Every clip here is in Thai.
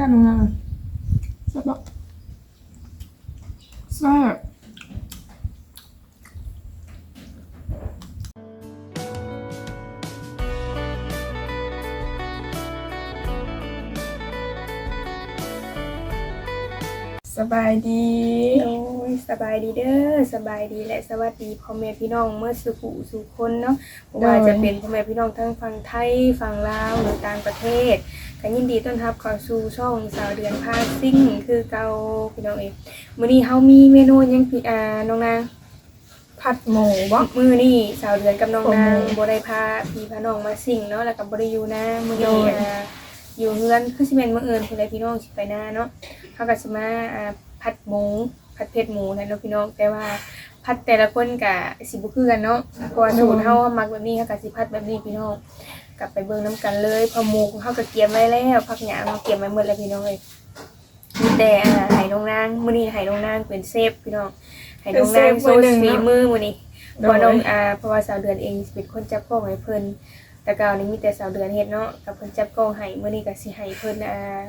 กันน้องนางแซ่บปะแซ่บสบายดี โอ้ยสบายดีเด้อสบายดีและสวัสดีพ่อแม่พี่น้องเมื่อสุขุสุคนเนาะบ่ว่าจะเป็นพ่อแม่พี่น้องทั้งฝั่งไทยฝั่งลาวหรือต่างประเทศ ก็ยินดีต้อนรับเข้าสู่ช่องสาวเดือนพาซิ่งคือเก่าพี่น้องเองมื้อนี้เฮามีเมนูหยังพี่อ่าน้องนางผัดหมูบ่มื้อนี้สาวเดือนกับน้องนางโอ้โหบ่ได้พาพี่พาน้องมาซิ่งเนาะแล้วก็บ่ได้อยู่นะมื้อนี้โดยอ่าอยู่เฮือนคือสิเป็นมื้ออื่นพุ่นแหละพี่น้องสิไปนาเนาะเขาก็จะมาอ่าผัดหมูผัดเผ็ดหมูนะเนาะพี่น้องแต่ว่าผัดแต่ละคนกับสิบุคือกันเนาะเพราะว่าสูตรเฮามักแบบนี้เขาก็สิผัดแบบนี้พี่น้อง กลับไปเบิ่งน้ำกันเลยเพอหมูของเฮาก็เตรียมไว้แล้วผักหยางเราเตรียมไว้หมดแล้วพี่น้องเลยมีแต่อ่าไหนงนางมื้อนี้ไหนงนางเป็นเซฟพี่น้องไหนงนางโซสฝีมือมื้อนี้เพราะว่าน้องอ่าเพราะว่าสาวเดือนเองสิเป็นคนจับกล้องให้เพิ่นแต่ก่อนนี้มีแต่สาวเดือนเฮ็ดเนาะกับเพิ่นจับกล้องให้มื้อนี้ก็สิให้เพิ่นอ่า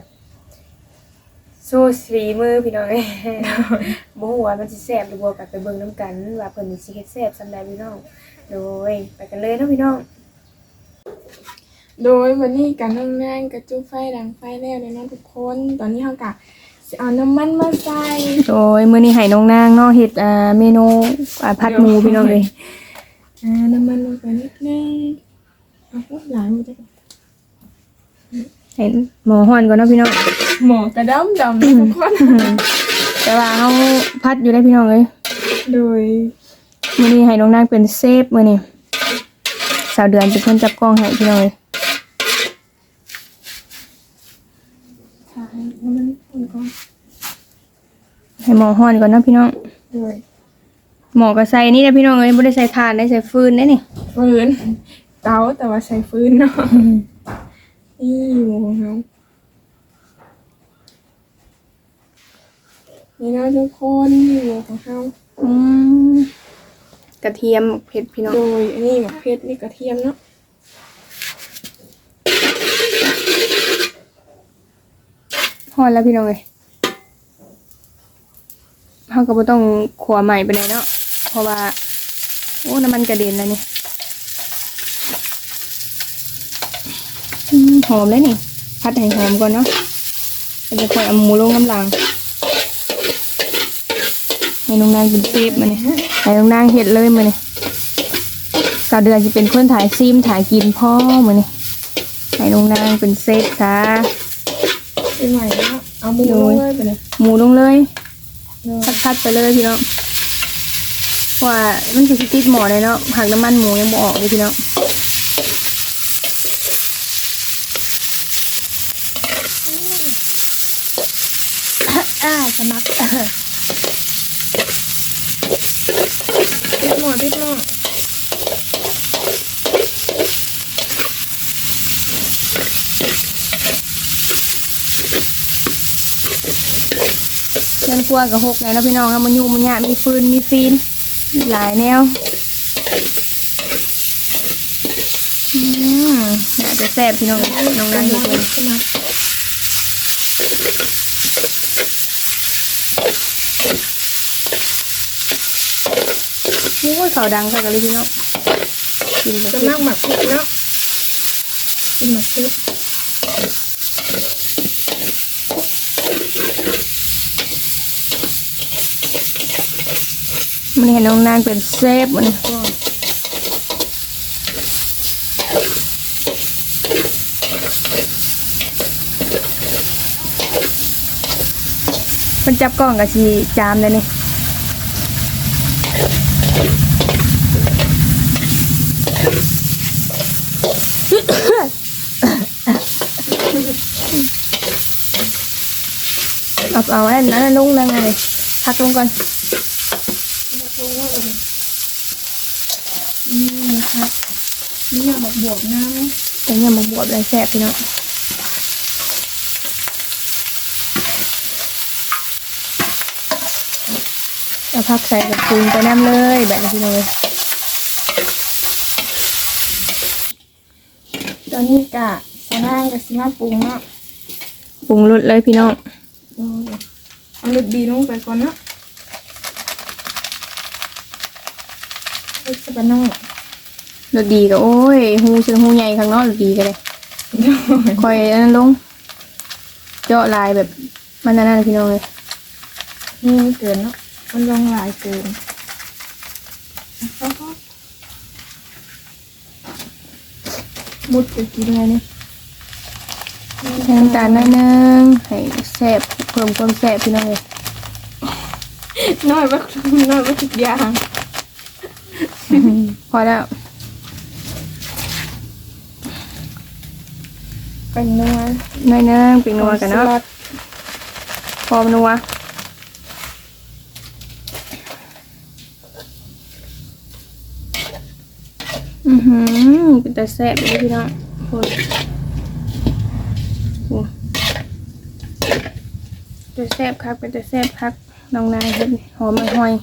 โซสีมือพี่น้องเอ้ยบ่ฮู้ว่ามันสิแซ่บหรือบ่ก็ไปเบิ่งนํกัน ว่าเพิ่นสิเฮ็ดแซ่บซำใดพี่น้องโดยไปกันเลยเนาะพี่น้อง โดยวันนี้การน้องนางกระจุไฟดังไฟแล้วเนยเนาะทุกคน ตอนนี้เขากะสิเอาน้ำมันมาใส่โดยมื้อนี้ให้น้องนางเนาะเฮ็ดอ่าเมนูอ่าผัดหมูพี่น้องเอ้ยอ่าน้ำมันลงไปนิดนึงเอาพวกหลายมันจะเห็นหมอฮ้อนก่อนเนาะพี่น้อง หมอกระดำดำทุกคนแต่ว่าเฮาผัดอยู่ได้พี่น้องเอ้ยโดยมื้อนี้ให้น้องนางเป็นเซฟมื้อนี้สาวเดือนเป็นคนจับกล้องให้พี่น้องเอ้ยใช่น้ำมันอุ่นก่อนให้หมอฮ้อนก่อนเนาะพี่น้องโดยหมอก็ใส่นี่แหละพี่น้องเอ้ยบ่ได้ใส่ถ่านได้ใส่ฟืนได้นี่ฟืนเตาแต่ว่าใช้ฟืนเนาะนี่หมูของเขานี่เนาะทุกคนนี่หมูของเขาอืม กระเทียมเผ็ดพี่น้องโดยอันนี้หมักเพชรนี่กระเทียมเนาะฮอนแล้วพี่น้องเลยเขาก็บ่ต้องขัวใหม่ไปไหนใดเนาะเพราะว่าโอ้น้ำมันกระเด็นแล้วนี่อืมหอมเลยนี่พัดให้หอมก่อนเนาะก็จะค่อยเอาหมูลงน้ำลาง ให้น้องนางกินเซฟมาเนี่ยให้น้องนางเห็ดเลยมาเนี่ยสาวเดือนจะเป็นคนถ่ายซีมถ่ายกินพ่อมาเนี่ยให้น้องนางเป็นเซฟค่ะเป็นใหม่เนาะเอาหมูลงเลยไปเลยหมูลงเลยโดยพัดๆไปเลยพี่น้องเพราะว่ามันจะติดหมอเลยเนาะหักน้ำมันหมูยังบ่ออกเลยพี่น้องอ่าสมัคร เรียบหมดเรียบหมดเพื่อนครัวกับหกไงนะพี่น้องครับมันยุ่งมันยากมีฟืนมีฟีนหลายแนวอืมน่าจะแซ่บพี่น้องน้องนางเห็ดเลยโอ้ เขาดังค่ะกันเลยพี่น้องกินไปจะสินั่งหมักพริกเนาะกินหมักพริกมันเห็นน้องนางเป็นเซฟมันมันจับกล้องกับชีจามเลยนี่ เอาเอาอันนั้นลงยังไงพักลงก่อนนี่นะคะนี่อยากบอกบวกน้ แต่เนี่ยมันบวบเลยแซ่บพี่น้ องเอาพักใส่กับปรุงไปน้ำเลยแบบนี้พี่น้องเลยำตอนนี้กะสะนางกับสิมาปรุงเนาะปรุงรสเลยพี่น้องโอ้ยเอารสดีลงไปก่อนเนาะรสสปาโน่รสดีก็โอ้ยหูเชิงหูใหญ่ข้างนอกรสดีก็เลยคอยอันนั้นลงเจาะลายแบบมันนั่นนะพี่น้องเลยนี่เกินเนาะมันลงหลายเกิน มุดไปกินอะไรเนี่ยใส่น้ำตาลหน้อยนึงให้แซ่บเพิ่มความแซ่บพี่น้องเลยน้อยว่าน้อยว่าทุกอย่างพอแล้วเป็นนัวหน้อยนึงเป็นนัวกันเนาะสลัดพอมนัว อือหือเป็นแต่แซ่บเลยพี่น้องโอ้ยโอ้เป็นแต่แซ่บครับเป็นแต่แซ่บครับน้องนายเห็นหอมมันหอย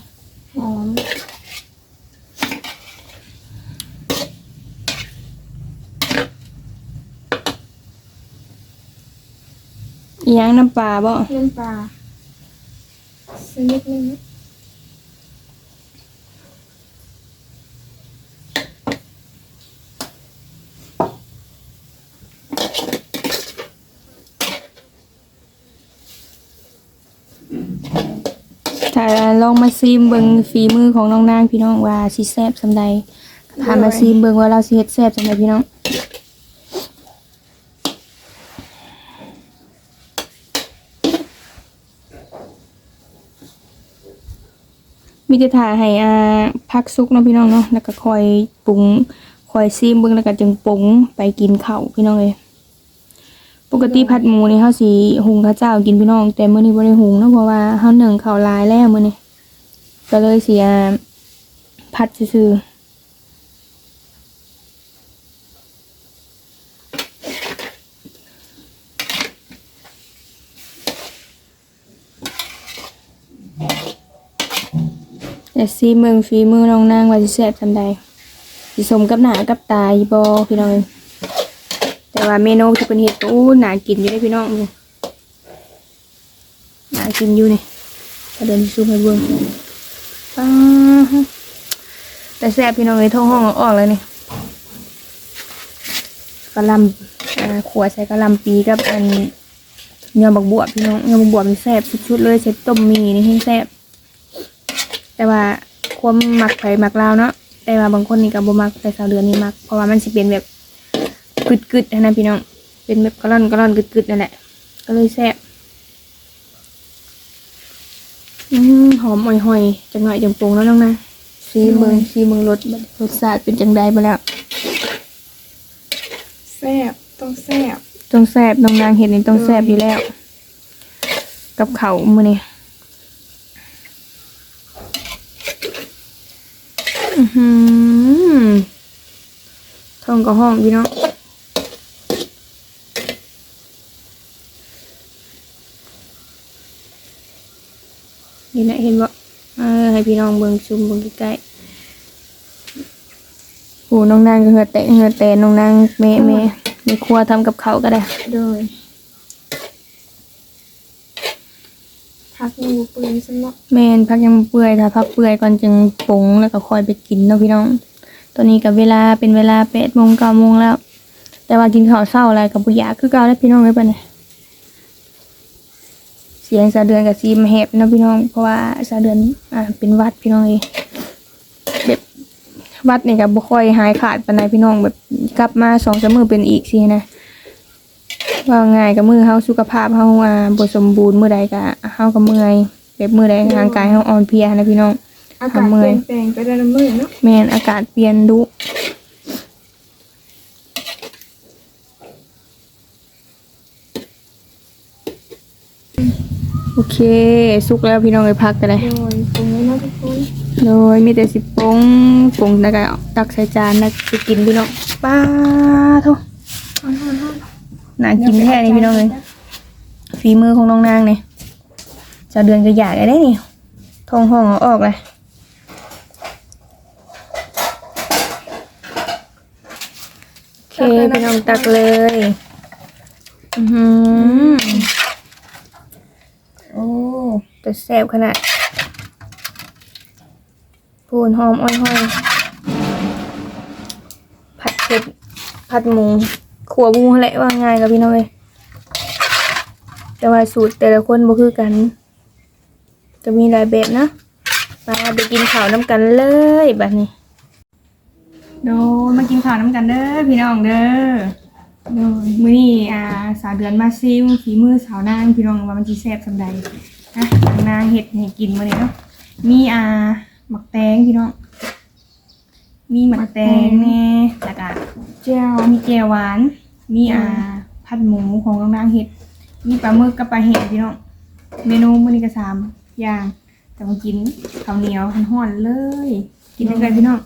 หอมอีหยังน้ำปลาบ่เล่นปลาสักนิดนึงนะ ถ้าลองมาซีมเบิ่งฝีมือของน้องนางพี่น้องว่าสิแซ่บสำใดถ้ามาซีมเบิ่งว่าเราสิเฮ็ดแซ่บสำใดพี่น้องมีแต่ถ่าให้อาพักซุกเนาะพี่น้องเนาะแล้วก็คอยปรุงคอยซีมเบิ่งแล้วก็จึงปรุงไปกินข้าวพี่น้องเลย ปกติผัดหมูนี่เฮาสิหุงข้าวเจ้ากินพี่น้อง แต่มื้อนี้บ่ได้หุงเนาะเพราะว่าเฮาหนึ่งข้าวหลายแล้วมื้อนี้ก็เลยสิอ่าผัดซื่อแต่ซีเมืองฝีมือน้องนางว่าสิแซ่บซำใดสิสมกับหน้ากับตาอีบ่พี่น้อง แต่ว่าเมนูที่เพิ่นเฮ็ดก็อู้น่ากินอยู่เด้พี่น้องนี่น่ากินอยู่นี่ถ้าเดินซูมให้เบิ่งป้าฮะแต่แซ่บพี่น้องเอ้ยท้องห้องออกเลยนี่กระลำขัวใส่กระลำปีกับอันยอบักบวบพี่น้องยอบักบวบนี่แซ่บสุดๆเลยใส่ต้มมีนี่ให้แซ่บแต่ว่าความมักไผมักลาวเนาะแต่ว่าบางคนนี่ก็บ่มักแต่สาวเดือนนี่มักเพราะว่ามันสิเป็นแบบ กึดๆนะนะพี่น้อง เป็นแบบกะล่อนกะล่อนกึดๆนั่นแหละ ก็เลยแซ่บอืมหอมห่อยๆจังหน่อยจังปรุงแล้วน้องนะซีเมืองซีเมืองรสบัดรสชาติเป็นจังใดไปแล้วแซ่บต้องแซ่บต้องแซ่บน้องนางเห็นนี่ต้องแซ่บอยู่แล้ว กับเขาวมื้อนี้อื้อหือท้องก็ห้องพี่น้อง นี่นะเห็นบ่เออให้พี่น้องเบิ่งซูมเบิ่งใกล้ๆโอ้น้องนางก็เหือแตะเหือแตนน้องนางแม่แม่ในครัวทำกับเขาวก็ได้โดยพักงูปืนสำเนาะแม่นพักยังบ่เปื่อยถ้าพักเปื่อยก่อนจึงปรุงแล้วก็ค่อยไปกินเนาะพี่น้อง ตอนนี้กับเวลาเป็นเวลาแปดโมงเก้าโมงแล้ว แต่ว่ากินข้าวเช้าอะไรกับบุยากคือเก่าแล้วพี่น้องเลยปะเนี่ย เสียงสะเดือนกับซีมแหบเนาะพี่น้อง เพราะว่าสะเดือนอ่าเป็นหวัดพี่น้องเองแบบหวัดนี่กับบุค่อยหายขาดปานใดพี่น้องแบบกลับมาสองสามมือเป็นอีกสินะว่าง่ายกับมือเฮาสุขภาพเฮาอ่าบ่สมบูรณ์มื้อใดก็เฮาก็เมื่อยแบบมื้อใดร่างกายเฮาอ่อนเพลียนะพี่น้อง อากาศทำเมื่เปอยลี่ยนแปลงไปได้ละมื้อเนาะแม่นอากาศเปลี่ยนดุ โอเค สุกแล้วพี่น้องไปพักกันเลยโดยปรุงแล้วเนาะทุกคนโดยมีแต่สิปรุงปรุงแล้วก็ตักใส่จานแล้วจะกินพี่น้องป้าโทฮอนฮอนฮอนน่ากินแท้นี่พี่น้องเลยฝีมือของน้องนางเนี่ยเจะเดือนก็อยากได้นี่ทองห้องเอาออกเลยโอเคพี่น้องตักเลย อือหือ แต่แซ่บขนาดพูนหอมอ้อยห้อยผัดเผ็ดผัดหมูขัวหมูแหละว่าง่ายกับพี่น้องเลยแต่ว่าสูตรแต่ละคนบ่คือกันจะมีหลายแบบนะมาไปกินข้าวน้ำกันเลยแบบนี้โดมากินข้าวน้ำกันเด้อพี่น้องเด้อโดยมื้อนี้อ่าสาวเดือนมาซิมฝีมือสาวนางพี่น้องว่ามันสิแซ่บสำใด นะนางเฮ็ดให้กินมื้อนี้เนาะมีอ่าหมักแตงพี่น้องมีหมักแตงแน่แล้วก็เจ้ามีแกวหวาน มีอ่าผัดหมูของนางเฮ็ด มีปลาหมึกกับปลาเห็ดพี่น้องเมนูมื้อนี้ก็สามอย่างแต่มากินข้าวเหนียวร้อนๆเลย กินด้วยกันพี่น้อง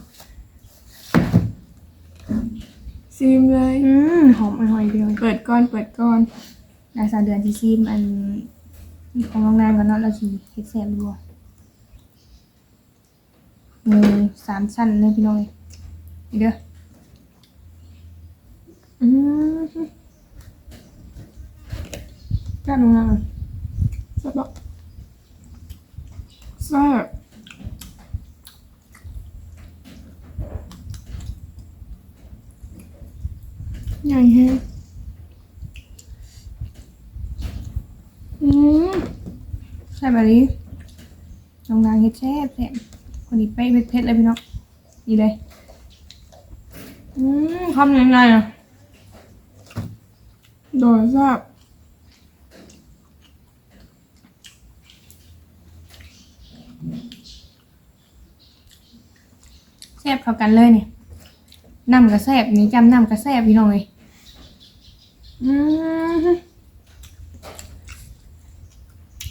ซิมเลย อืมหอมอร่อยพี่น้องเปิดก้อนเปิดก้อนดาสาวเดือนที่ซีมอัน ของโรงงานก่อนเนาะเราสิเฮ็ดแซ่บดูมูสามชั้นเลยพี่น้องเลยเด้ออืมจ้าลงมาแซ่บปะแซ่บใหญ่แฮะอืม แซ่บแบบนี้โรงงานเฮ็ดแซ่บแซ่บคนนี้ไปเผ็ดๆเลยพี่น้องนี่เลยอืมคำยังไงอะโดยแซ่บแซ่บเข้ากันเลยเนี่ยน้ำก็แซ่บนี่จำน้ำก็แซ่บพี่น้องเลยอืม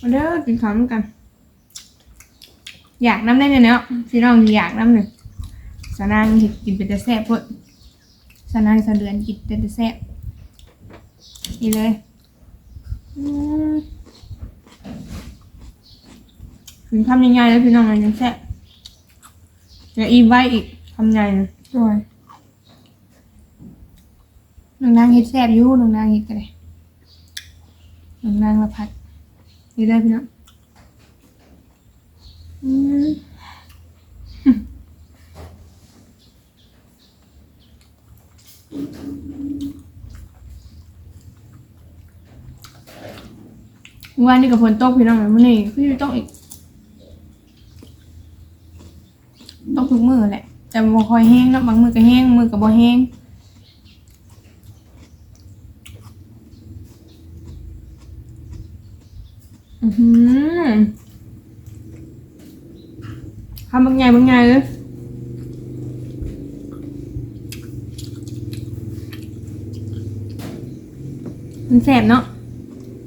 มาเด้อกินข้าวด้วยกัน อยากน้ำได้เนี่ยเนาะพี่น้องอยากน้ำหนึ่งสานางเห็ดกินเป็นแต่แซ่บเพิ่นสานางสะเดือนกินเป็นแต่แซ่บนี่เลยอืมถึงทำยังไงแล้วพี่น้องเลยยังแซ่บจะอีไว้อีกทำไงนะโดยน้องนางเฮ็ดแซ่บอยู่น้องนางเฮ็ดกันเลยน้องนางละพัด นี่ได้พี่น้องอืมวันนี้กับฝนตกพี่น้องเลยมื้อนี้พี่ต้องอีกต้องทุกมือแหละ แต่บ่คอยแห้งนะบางมือก็แห้งมือก็บ่แห้ง อือหือทำบางไงบางไงเลยมันแสบเนาะ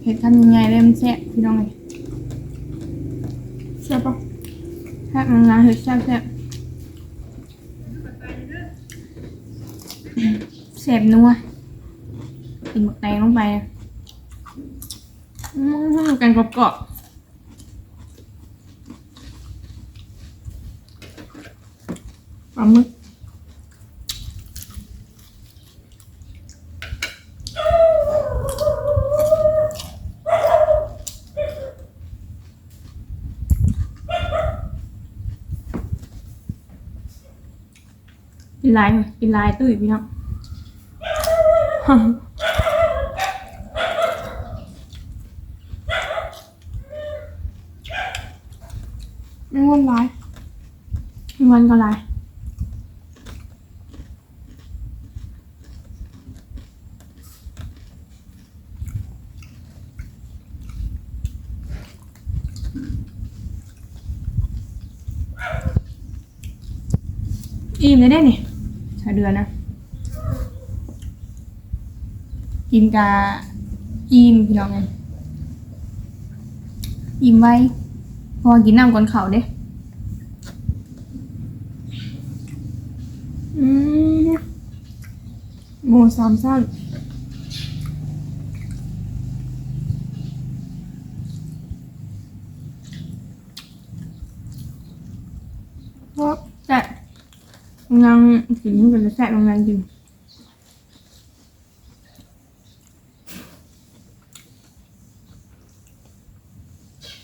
เห็ดทำยังไงเลยมันแสบพี่น้องเลยแซ่บปะแซ่บมันนะเห็ดแซ่บแซ่บแสบนัวกินหมกแตงลงไปอืมกันกรอบๆ ปลาหมึกกินลายไหมกินลายตุ้ยพี่น้องไม่ว่นลายวันก็ไร อิ่มเลยได้นี่ชาเดือนนะกินกาอิ่มพี่น้องไงอิ่มไว้พอกินน้ำก่อนเข่าเด้อืมโมสามสั้น กินนี่เป็นแซ่บลงแรงจริง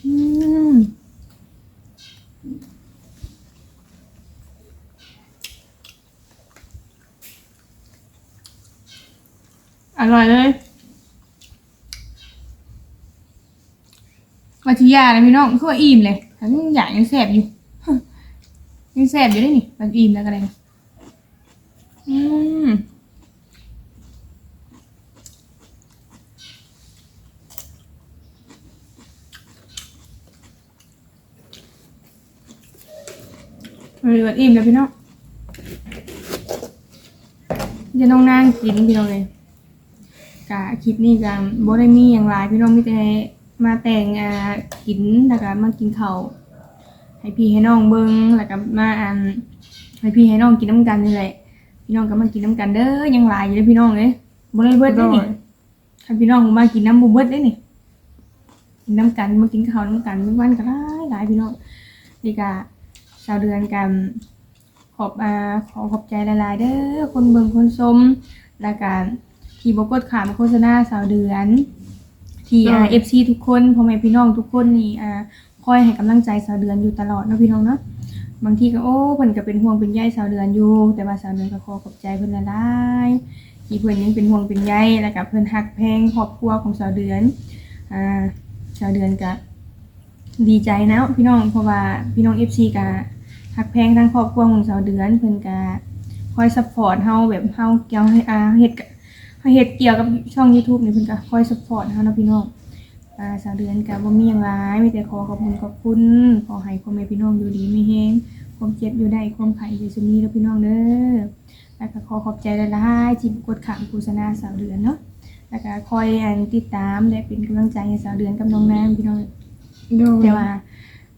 อืมอร่อยเลยวัชิยาเลยพี่น้องคือว่าอิ่มเลยทั้งอย่างยังแสบอยู่ ยังแสบอยู่ได้นี่มันอิ่มแล้วก็ได้ มันแบบอิ่มแล้วพี่น้องจะน้องนางกินพี่น้องเลยกะคลิปนี้จะบ่ได้มีอย่างไรพี่น้องมีแต่มาแต่งอ่ากินแล้วก็มากินข้าวให้พี่ให้น้องเบิ่งแล้วก็มาอันให้พี่ให้น้องกินน้ำกันนี่แหละพี่น้องก็มากินน้ำกันเด้อยังหลายอยู่เลยพี่น้องเลยบ่ได้เบิดได้นี่ถ้พี่น้องมากินน้ำบ่เบิดได้นี่กินน้ำกันมากินข้าวน้ำกันทุกวันก็หลายหลายพี่น้องนี่ก็ ชาวเดือนกันขอบอ่าขอขอบใจหลาย ๆ เด้อคนเบิ่งคนชมและการที่บกดขามโฆษณาสาวเดือน ที่อ่าเอฟซีทุกคนพ่อแม่พี่น้องทุกคนนี่อ่าคอยให้กำลังใจสาวเดือนอยู่ตลอดเนาะพี่น้องเนาะบางทีก็โอ้เพิ่นก็เป็นห่วงเป็นใยสาวเดือนอยู่ แต่ว่าสาวเดือนก็ขอขอบใจเพิ่นหลายๆที่เพิ่นยังเป็นห่วงเป็นใยแล้วก็เพิ่นฮักแพงครอบครัวของสาวเดือนอ่าสาวเดือนก็ ดีใจนะพี่น้องเพราะว่าพี่น้อง FC ก็หักแพงทั้งครอบครัวของสาวเดือนเพิ่นก็คอยซัพพอร์ตเฮาแบบเฮาเกี่ยวให้อาเฮ็ดกับเฮาเฮ็ดเกี่ยวกับช่อง YouTube นี่เพิ่นก็คอยซัพพอร์ตเฮานะพี่น้องอ่าสาวเดือนก็บ่มีหยังหลายมีแต่ขอขอบคุณขอบคุณขอให้พ่อแม่พี่น้องอยู่ดีมีแฮงความเจ็บอยู่ได้ความไข้อยู่ซุมีเด้อพี่น้องเด้อแล้วก็ขอขอบใจหลายๆที่กดขามโฆษณาสาวเดือนเนาะแล้วก็คอยอันติดตามและเป็นกำลังใจให้สาวเดือนกับน้องนางพี่น้อง โดย แต่ว่า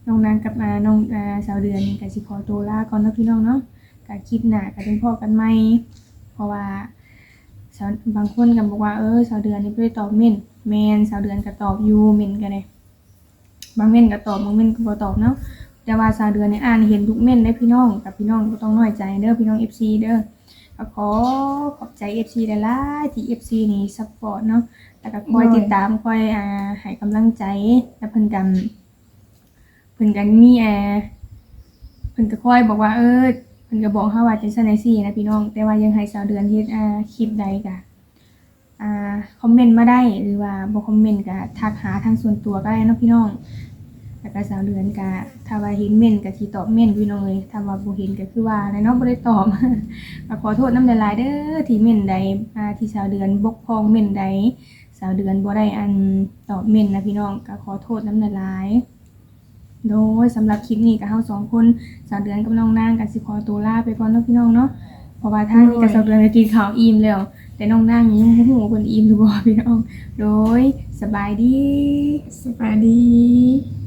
น้องนางกับอ่าน้องอ่าสาวเดือนนี่ก็สิขอตัวลาก่อนเนาะพี่น้องเนาะก็คลิปหน้าก็เป็นพ่อกันใหม่เพราะว่าสาวบางคนก็บอกว่าเออสาวเดือนนี่บ่ได้ตอบเม่นแม่นสาวเดือนก็ตอบอยู่เม่นก็ได้บางเม่นก็ตอบบางเม่นก็บ่ตอบเนาะแต่ว่าสาวเดือนนี่อ่านเห็นทุกเม่นได้พี่น้องกับพี่น้องบ่ต้องน้อยใจเด้อพี่น้อง FC เด้อ ก็ขอขอบใจ FC หลายๆที่ FC นี่ซัพพอร์ตเนาะแล้วก็คอยติดตามคอยอ่าให้กำลังใจและเพิ่นกันเพิ่นกันมีแอร์เพิ่นก็ค่อยบอกว่าเออเพิ่นก็บอกเฮาว่าจังซั่นจังซี่นะพี่น้อง แต่ว่ายังให้สาวเดือนเฮ็ดอ่าคลิปใดก็อ่าคอมเมนต์มาได้หรือว่าบ่คอมเมนต์ก็ทักหาทางส่วนตัวก็ได้เนาะพี่น้อง แล้วก็สาวเดือนก็ถ้าว่าเห็นเม่นก็สิตอบเม่นพี่น้องเอ้ยถ้าว่าบ่เห็นก็คือว่าแหละเนาะบ่ได้ตอบก็ขอโทษน้ำหลายๆเด้อที่เม่นใดอ่าที่สาวเดือนบกพร่องเม่นใดสาวเดือนบ่ได้อันตอบเม่นนะพี่น้องก็ขอโทษน้ำหลายโดยสำหรับคลิปนี้กับเฮาสองคนสาวเดือนกับน้องนางกับสิขอตัวลาไปก่อนเนาะพี่น้องเนาะเพราะว่าทางนี้กับสาวเดือนก็กินข้าวอิ่มแล้ว แต่น้องนางยังบ่ฮู้ว่าเพิ่นอิ่มหรือบ่พี่น้อง โดยสบายดีสบายดี